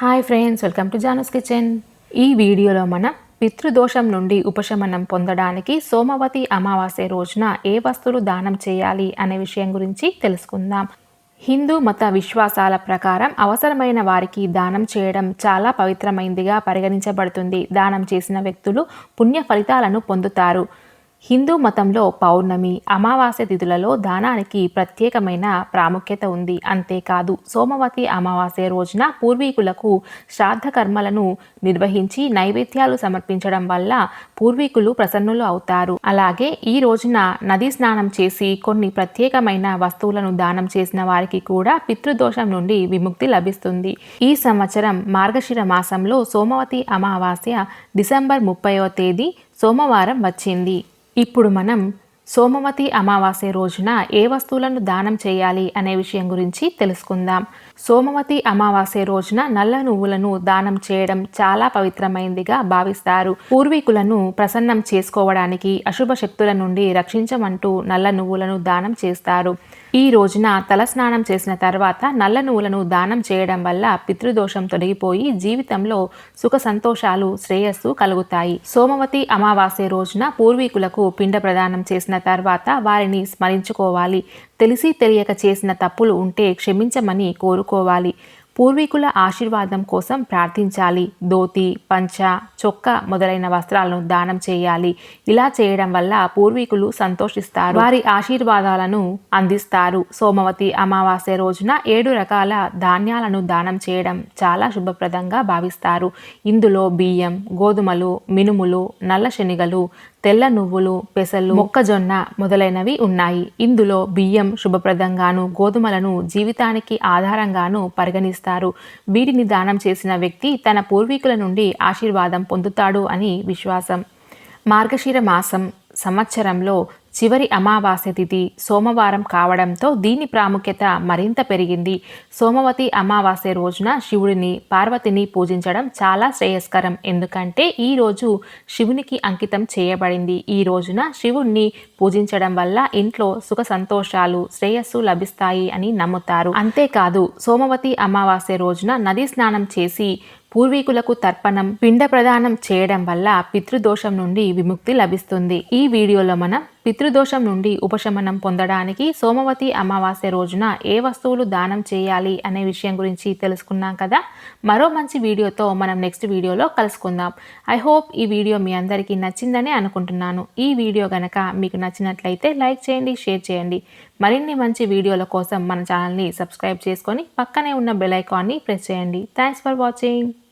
Hi friends welcome to Jaana's kitchen ఈ వీడియోలో మనం పితృదోషం నుండి ఉపశమనం పొందడానికి సోమవతి అమావాస్య రోజున ఏ వస్తువులు దానం చేయాలి అనే విషయం గురించి తెలుసుకుందాం. హిందూ మత విశ్వాసాల ప్రకారం అవసరమైన వారికి దానం చేయడం చాలా పవిత్రమైందిగా పరిగణించబడుతుంది. దానం చేసిన వ్యక్తులు పుణ్య ఫలితాలను పొందుతారు. హిందూ మతంలో పౌర్ణమి అమావాస్య తిథులలో దానానికి ప్రత్యేకమైన ప్రాముఖ్యత ఉంది. అంతేకాదు సోమవతి అమావాస్య రోజున పూర్వీకులకు శ్రాద్ధ కర్మలను నిర్వహించి నైవేద్యాలు సమర్పించడం వల్ల పూర్వీకులు ప్రసన్నులు అవుతారు. అలాగే ఈ రోజున నదీ స్నానం చేసి కొన్ని ప్రత్యేకమైన వస్తువులను దానం చేసిన వారికి కూడా పితృదోషం నుండి విముక్తి లభిస్తుంది. ఈ సంవత్సరం మార్గశిర మాసంలో సోమవతి అమావాస్య డిసెంబర్ ముప్పైవ తేదీ సోమవారం వచ్చింది. ఇప్పుడు మనం సోమవతి అమావాస్య రోజున ఏ వస్తువులను దానం చేయాలి అనే విషయం గురించి తెలుసుకుందాం. సోమవతి అమావాస్య రోజున నల్ల నువ్వులను దానం చేయడం చాలా పవిత్రమైందిగా భావిస్తారు. పూర్వీకులను ప్రసన్నం చేసుకోవడానికి అశుభ శక్తుల నుండి రక్షించమంటూ నల్ల నువ్వులను దానం చేస్తారు. ఈ రోజున తలస్నానం చేసిన తర్వాత నల్ల నువ్వులను దానం చేయడం వల్ల పితృదోషం తొలగిపోయి జీవితంలో సుఖ సంతోషాలు శ్రేయస్సు కలుగుతాయి. సోమవతి అమావాస్య రోజున పూర్వీకులకు పిండ ప్రదానం చేసిన తర్వాత వారిని స్మరించుకోవాలి. తెలిసి తెలియక చేసిన తప్పులు ఉంటే క్షమించమని కోరుకోవాలి. పూర్వీకుల ఆశీర్వాదం కోసం ప్రార్థించాలి. ధోతి పంచ చొక్క మొదలైన వస్త్రాలను దానం చేయాలి. ఇలా చేయడం వల్ల పూర్వీకులు సంతోషిస్తారు. వారి ఆశీర్వాదాలను అందిస్తారు. సోమవతి అమావాస్య రోజున ఏడు రకాల ధాన్యాలను దానం చేయడం చాలా శుభప్రదంగా భావిస్తారు. ఇందులో బియ్యం గోధుమలు మినుములు నల్ల శనిగలు తెల్ల నువ్వులు పెసలు మొక్కజొన్న మొదలైనవి ఉన్నాయి. ఇందులో బియ్యం శుభప్రదంగాను గోధుమలను జీవితానికి ఆధారంగాను పరిగణిస్తారు. వీటిని దానం చేసిన వ్యక్తి తన పూర్వీకుల నుండి ఆశీర్వాదం పొందుతాడు అని విశ్వాసం. మార్గశిర మాసం సంవత్సరంలో చివరి అమావాస్య తిథి సోమవారం కావడంతో దీని ప్రాముఖ్యత మరింత పెరిగింది. సోమవతి అమావాస్య రోజున శివుడిని పార్వతిని పూజించడం చాలా శ్రేయస్కరం. ఎందుకంటే ఈ రోజు శివునికి అంకితం చేయబడింది. ఈ రోజున శివుణ్ణి పూజించడం వల్ల ఇంట్లో సుఖ సంతోషాలు శ్రేయస్సు లభిస్తాయి అని నమ్ముతారు. అంతేకాదు సోమవతి అమావాస్య రోజున నదీ స్నానం చేసి పూర్వీకులకు తర్పణం పిండ ప్రదానం చేయడం వల్ల పితృదోషం నుండి విముక్తి లభిస్తుంది. ఈ వీడియోలో మనం పితృదోషం నుండి ఉపశమనం పొందడానికి సోమవతి అమావాస్య రోజున ఏ వస్తువులు దానం చేయాలి అనే విషయం గురించి తెలుసుకున్నాం కదా? మరో మంచి వీడియోతో మనం నెక్స్ట్ వీడియోలో కలుసుకుందాం. ఐ హోప్ ఈ వీడియో మీ అందరికీ నచ్చిందని అనుకుంటున్నాను. ఈ వీడియో గనక మీకు నచ్చినట్లయితే లైక్ చేయండి షేర్ చేయండి. మరిన్ని మంచి వీడియోల కోసం మన ఛానల్ని సబ్స్క్రైబ్ చేసుకొని పక్కనే ఉన్న బెల్ ఐకాన్ని ప్రెస్ చేయండి. Thanks for watching.